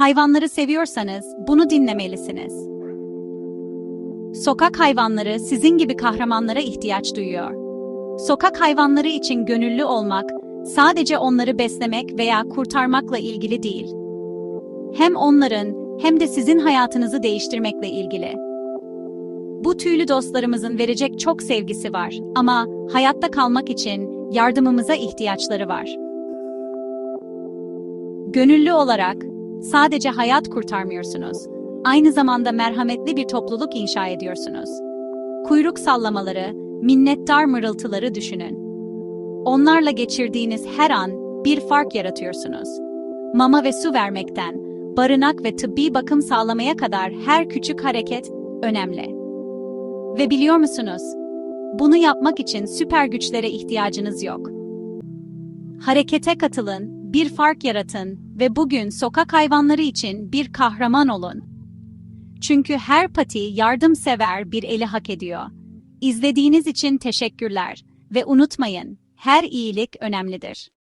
Hayvanları seviyorsanız bunu dinlemelisiniz. Sokak hayvanları sizin gibi kahramanlara ihtiyaç duyuyor. Sokak hayvanları için gönüllü olmak sadece onları beslemek veya kurtarmakla ilgili değil. Hem onların hem de sizin hayatınızı değiştirmekle ilgili. Bu tüylü dostlarımızın verecek çok sevgisi var ama hayatta kalmak için yardımımıza ihtiyaçları var. Gönüllü olarak sadece hayat kurtarmıyorsunuz. Aynı zamanda merhametli bir topluluk inşa ediyorsunuz. Kuyruk sallamaları, minnettar mırıltıları düşünün. Onlarla geçirdiğiniz her an bir fark yaratıyorsunuz. Mama ve su vermekten, barınak ve tıbbi bakım sağlamaya kadar her küçük hareket önemli. Ve biliyor musunuz? Bunu yapmak için süper güçlere ihtiyacınız yok. Harekete katılın, bir fark yaratın ve bugün sokak hayvanları için bir kahraman olun. Çünkü her pati yardımsever bir eli hak ediyor. İzlediğiniz için teşekkürler ve unutmayın, her iyilik önemlidir.